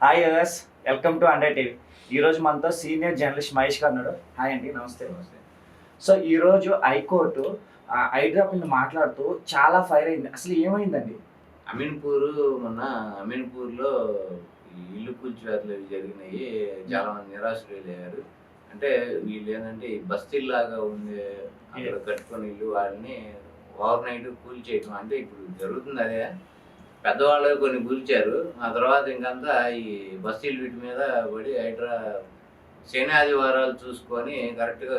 Hi viewers welcome to under TV ఈరోజు మనతో senior journalist Mahesh గారు ఉన్నాడు హాయ్ అండి నమస్తే. నమస్తే. సో ఈరోజు హైకోర్టు మీద మాట్లాడుతూ చాలా ఫైర్ అయింది. అసలు ఏమైందండి? అమీన్పూర్ మొన్న అమీన్పూర్లో ఇల్లు కూల్చివేతలు జరిగినాయి. చాలా మంది నిరాశ్రయులయ్యారు అంటే వీళ్ళు ఏంటంటే బస్తీల్లాగా ఉండే అక్కడ కట్టుకుని ఇల్లు వాళ్ళని ఓవర్ నైట్ కూల్చేయటం. అంటే ఇప్పుడు జరుగుతుంది అదే. పెద్దవాళ్ళు కొన్ని కూల్చారు. ఆ తర్వాత ఇంకంతా ఈ బస్తీలు వీటి మీద పడి హైడ్రా శని ఆదివారాలు చూసుకొని కరెక్ట్గా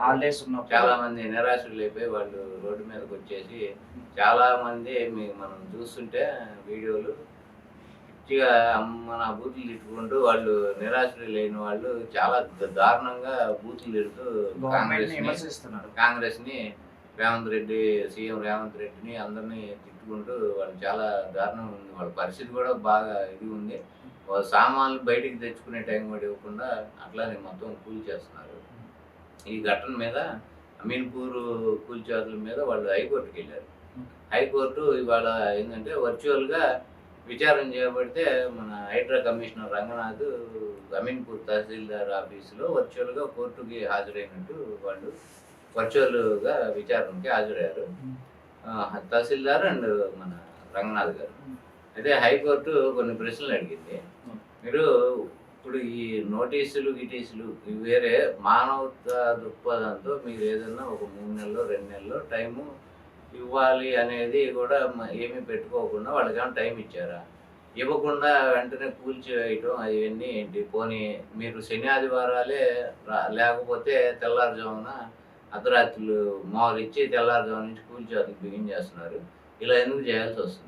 హాలిడేస్ ఉన్నప్పుడు చాలా మంది నిరాశలు అయిపోయి వాళ్ళు రోడ్డు మీదకి వచ్చేసి చాలా మంది మీ- మనం చూస్తుంటే వీడియోలు పిచ్చిగా మన బూతులు తిట్టుకుంటూ వాళ్ళు నిరాశలు లేని వాళ్ళు చాలా దారుణంగా బూతులు తిడుతూ కాంగ్రెస్ విమర్శిస్తున్నారు. కాంగ్రెస్ని రేవంత్ రెడ్డి సీఎం రేవంత్ రెడ్డిని అందరినీ తిట్టుకుంటూ వాళ్ళు చాలా దారుణం ఉంది. వాళ్ళ పరిస్థితి కూడా బాగా ఇది ఉంది. వాళ్ళ సామాన్లు బయటికి తెచ్చుకునే టైం కూడా ఇవ్వకుండా అట్లానే మొత్తం కూల్ చేస్తున్నారు. ఈ ఘటన మీద అమీన్పూర్ కూల్చేతుల మీద వాళ్ళు హైకోర్టుకి వెళ్ళారు. హైకోర్టు ఇవాళ ఏంటంటే వర్చువల్గా విచారణ చేయబడితే మన హైడ్రా కమిషనర్ రంగనాథ్ అమీన్పూర్ తహసీల్దార్ ఆఫీసులో వర్చువల్గా కోర్టుకి హాజరైనట్టు వాళ్ళు వర్చువల్గా విచారణకి హాజరయ్యారు. తహసీల్దార్ అండ్ మన రంగనాథ్ గారు. అయితే హైకోర్టు కొన్ని ప్రశ్నలు అడిగింది. మీరు ఇప్పుడు ఈ నోటీసులు గిటీసులు వేరే మానవత దృక్పథంతో మీరు ఏదైనా ఒక మూడు నెలలు రెండు నెలలు టైము ఇవ్వాలి అనేది కూడా ఏమీ పెట్టుకోకుండా వాళ్ళకి ఏమైనా టైం ఇచ్చారా? ఇవ్వకుండా వెంటనే కూల్చివేయటం అవన్నీ ఏంటి? పోనీ మీరు శని ఆదివారాలే లేకపోతే తెల్లారుజామున అర్ధరాత్రులు మామూలు ఇచ్చి తెల్లారుజాము నుంచి కూల్చేతలు బిగించేస్తున్నారు ఇలా ఎందుకు చేయాల్సి వస్తుంది?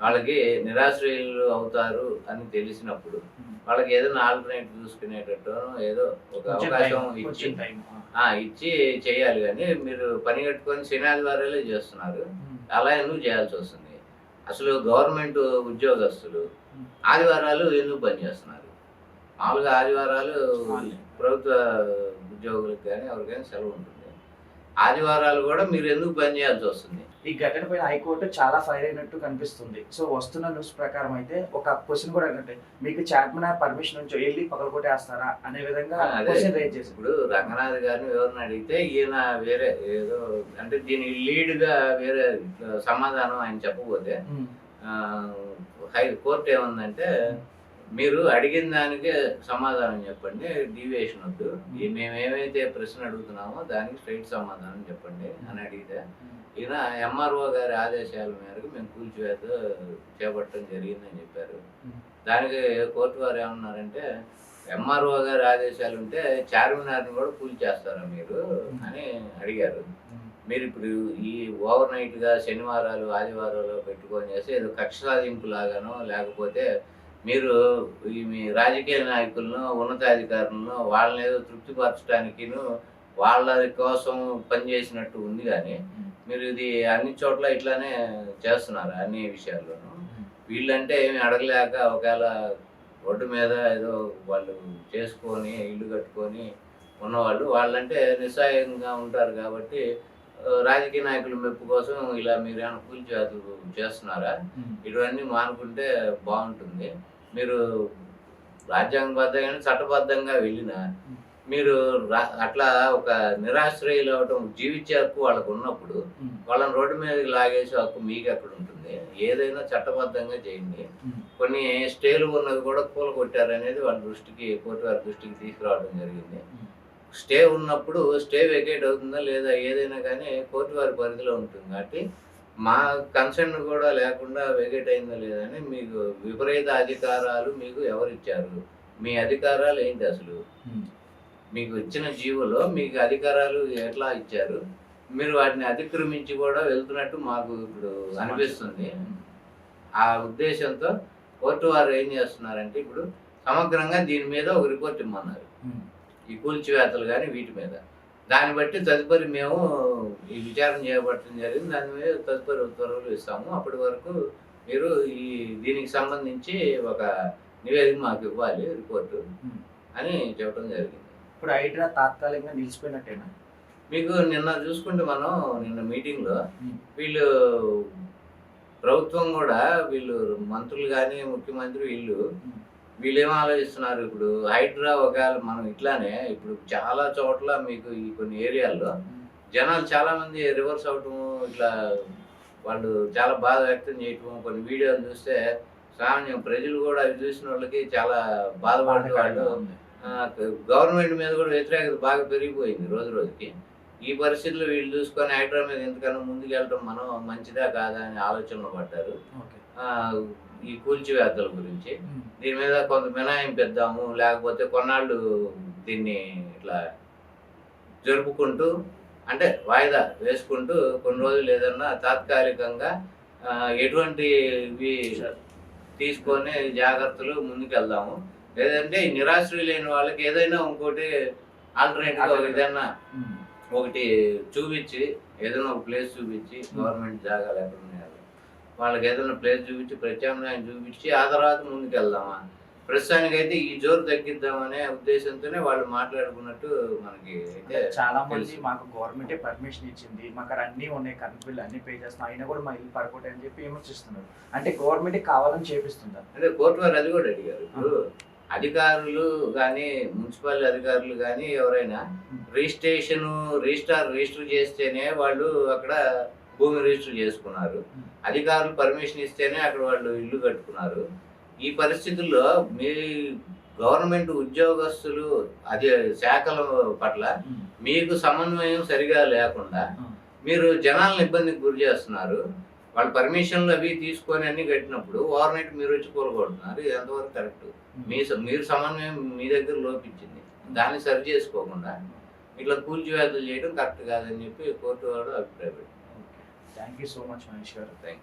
వాళ్ళకి నిరాశ్రయులు అవుతారు అని తెలిసినప్పుడు వాళ్ళకి ఏదైనా ఆల్టర్నేట్ చూసుకునేటట్టు ఏదో ఒక అవకాశం ఇచ్చి ఇచ్చి చేయాలి కానీ మీరు పని కట్టుకొని శని ఆదివారాలే చేస్తున్నారు. అలా ఎందుకు చేయాల్సి వస్తుంది? అసలు గవర్నమెంట్ ఉద్యోగస్తులు ఆదివారాలు ఎందుకు పనిచేస్తున్నారు మామూలుగా ఆదివారాలు. ప్రభుత్వ ఉద్యోగులకు కానీ ఎవరికైనా సెలవు ఉంటుంది. ఆదివారాలు కూడా మీరు ఎందుకు పని చేయాల్సి వస్తుంది? ఈ ఘటన పైన హైకోర్టు చాలా ఫైర్ అయినట్టు కనిపిస్తుంది. సో వస్తున్న న్యూస్ ప్రకారం అయితే ఒక క్వశ్చన్ కూడా అడిగినట్టే మీకు చార్మినార్ పర్మిషన్ నుంచి వెళ్ళి పగలగొట్టేస్తారా అనే విధంగా. క్వశ్చన్ రేజ్ చేసి ఇప్పుడు రంగనాథ్ గారిని ఎవరిని అడిగితే ఈయన వేరే ఏదో అంటే దీని లీడ్గా వేరే సమాధానం ఆయన చెప్పబోతే హై కోర్టు ఏముందంటే మీరు అడిగిన దానికే సమాధానం చెప్పండి డీవియేషన్ వద్దు. మేము. ఏమైతే ప్రశ్న అడుగుతున్నామో దానికి స్ట్రైట్ సమాధానం చెప్పండి అని అడిగితే ఈయన ఎంఆర్ఓ గారి ఆదేశాల మేరకు మేము కూల్చివేత చేపట్టడం జరిగిందని చెప్పారు. దానికి కోర్టు వారు ఏమన్నారంటే ఎంఆర్ఓ గారి ఆదేశాలు ఉంటే చార్మినార్ని కూడా కూల్చేస్తారా మీరు అని అడిగారు. మీరు ఇప్పుడు ఈ ఓవర్ నైట్గా శనివారాలు ఆదివారాలు పెట్టుకొని చేసి ఏదో కక్ష సాధింపు లాగానో లేకపోతే మీరు ఈ మీ రాజకీయ నాయకులను ఉన్నతాధికారులను వాళ్ళని ఏదో తృప్తిపరచడానికి వాళ్ళ కోసం పనిచేసినట్టు ఉంది కానీ మీరు ఇది అన్ని చోట్ల ఇట్లానే చేస్తున్నారు అన్ని విషయాల్లోనూ? వీళ్ళంటే ఏమి అడగలేక ఒకవేళ రోడ్డు మీద ఏదో వాళ్ళు చేసుకొని ఇల్లు కట్టుకొని ఉన్నవాళ్ళు వాళ్ళంటే నిస్సాయంగా ఉంటారు కాబట్టి రాజకీయ నాయకుల మెప్పు కోసం ఇలా మీరు ఏమైనా కూల్చేతులు చేస్తున్నారా? ఇవన్నీ మానుకుంటే బాగుంటుంది. మీరు రాజ్యాంగబద్ధంగా చట్టబద్ధంగా వెళ్ళినా మీరు అట్లా ఒక నిరాశ్రయులు అవటం జీవించే హక్కు వాళ్ళకు ఉన్నప్పుడు వాళ్ళని రోడ్డు మీదకి లాగేసే హక్కు మీకు ఎక్కడ ఉంటుంది. ఏదైనా చట్టబద్ధంగా చేయండి. కొన్ని స్టేలు ఉన్నది కూడా కూల కొట్టారనేది వాళ్ళ దృష్టికి కోర్టు వారి దృష్టికి తీసుకురావడం జరిగింది. స్టే ఉన్నప్పుడు స్టే వెకేట్ అవుతుందా లేదా ఏదైనా కానీ కోర్టు వారి పరిధిలో ఉంటుంది. కాబట్టి మా కన్సర్న్ కూడా లేకుండా వెకేట్ అయిందా లేదా అని మీకు విపరీత అధికారాలు మీకు ఎవరు ఇచ్చారు మీ అధికారాలు ఏంటి అసలు? మీకు ఇచ్చిన జీవోలో మీకు అధికారాలు ఎట్లా ఇచ్చారు? మీరు వాటిని అతిక్రమించి కూడా వెళ్తున్నట్టు మాకు ఇప్పుడు అనిపిస్తుంది. ఆ ఉద్దేశంతో కోర్టు వారు ఏం చేస్తున్నారంటే ఇప్పుడు సమగ్రంగా దీని మీద ఒక రిపోర్ట్ ఇమ్మన్నారు. ఈ కూల్చివేతలు కానీ వీటి మీద. దాన్ని బట్టి తదుపరి మేము ఈ విచారణ చేయబట్టడం జరిగింది. దాని మీద తదుపరి ఉత్తర్వులు ఇస్తాము. అప్పటి వరకు మీరు ఈ దీనికి సంబంధించి ఒక నివేదిక మాకు ఇవ్వాలి రిపోర్టు అని చెప్పడం జరిగింది. ఇప్పుడు హైడ్రా తాత్కాలికంగా నిలిచిపోయినట్టేనా? మీకు నిన్న చూసుకుంటే మనం నిన్న మీటింగ్లో వీళ్ళు ప్రభుత్వం కూడా వీళ్ళు మంత్రులు కానీ ముఖ్యమంత్రి వీళ్ళు వీళ్ళు ఆలోచిస్తున్నారు? ఇప్పుడు హైడ్రా ఒకవేళ మనం ఇట్లానే ఇప్పుడు చాలా చోట్ల మీకు ఈ కొన్ని ఏరియాల్లో జనాలు చాలా మంది రివర్స్ అవటం ఇట్లా వాళ్ళు చాలా బాధ వ్యక్తం చేయటం కొన్ని వీడియోలు చూస్తే సామాన్యం ప్రజలు కూడా అవి చూసిన వాళ్ళకి చాలా బాధపడుతూ వాళ్ళు గవర్నమెంట్ మీద కూడా వ్యతిరేకత బాగా పెరిగిపోయింది రోజు రోజుకి. ఈ పరిస్థితుల్లో వీళ్ళు చూసుకొని హైడ్రా మీద ఎంతకన్నా ముందుకు వెళ్ళటం మనం మంచిదా కాదా అని ఆలోచనలో పడ్డారు. ఈ కూల్చివేతల గురించి. దీని మీద కొంత మినహాయింపు ఇద్దాము లేకపోతే కొన్నాళ్ళు దీన్ని ఇట్లా జరుపుకుంటూ అంటే వాయిదా వేసుకుంటూ కొన్ని రోజులు ఏదన్నా తాత్కాలికంగా ఆ, ఎటువంటి ఇవి తీసుకొని జాగ్రత్తలు ముందుకెళ్దాము. లేదంటే నిరాశ్రయులైన వాళ్ళకి ఏదైనా ఇంకోటి ఆల్టర్నేటివ్ ఏదైనా ఒకటి చూపించి ఏదైనా ఒక ప్లేస్ చూపించి గవర్నమెంట్ ఎక్కడ ఉన్నాయో వాళ్ళకి ఏదైనా ప్లేస్ చూపించి ప్రత్యామ్నాయం చూపించి ఆ తర్వాత ముందుకు వెళ్దామా ప్రస్తుతానికి అయితే ఈ జోరు తగ్గిద్దామనే ఉద్దేశంతోనే వాళ్ళు మాట్లాడుకున్నట్టు మనకి అయితే చాలా మంది. మాకు గవర్నమెంట్ పర్మిషన్ ఇచ్చింది. మాకు అన్ని ఉన్నాయి కరెంట్ బిల్ అన్ని పే చేస్తాం అయినా కూడా మా ఇల్లు పడకూడదు అని చెప్పి విమర్శిస్తున్నారు. అంటే గవర్నమెంట్ కావాలని చేపిస్తుంటారు అంటే కోర్టు వారు అది కూడా అడిగారు. ఇప్పుడు అధికారులు కానీ మున్సిపల్ అధికారులు కానీ ఎవరైనా రిజిస్ట్రేషన్ రిజిస్టార్ రిజిస్టర్ చేస్తేనే వాళ్ళు అక్కడ భూమి రిజిస్టర్ చేసుకున్నారు. అధికారులు పర్మిషన్ ఇస్తేనే అక్కడ వాళ్ళు ఇల్లు కట్టుకున్నారు. ఈ పరిస్థితుల్లో మీ గవర్నమెంట్ ఉద్యోగస్తులు అది శాఖల పట్ల మీకు సమన్వయం సరిగా లేకుండా మీరు జనాలను ఇబ్బందికి గురి చేస్తున్నారు. వాళ్ళ పర్మిషన్లు అవి తీసుకొని అన్ని కట్టినప్పుడు ఓవర్ నైట్ మీరు వచ్చి కూలగొడుతున్నారు. ఇది ఎంతవరకు కరెక్ట్? మీ మీరు సమన్వయం మీ దగ్గర లోపించింది. దాన్ని సరి చేసుకోకుండా ఇట్లా కూల్చివేతలు చేయడం కరెక్ట్ కాదని చెప్పి కోర్టు వాడు అభిప్రాయపడింది Thank you so much, Manish. Thank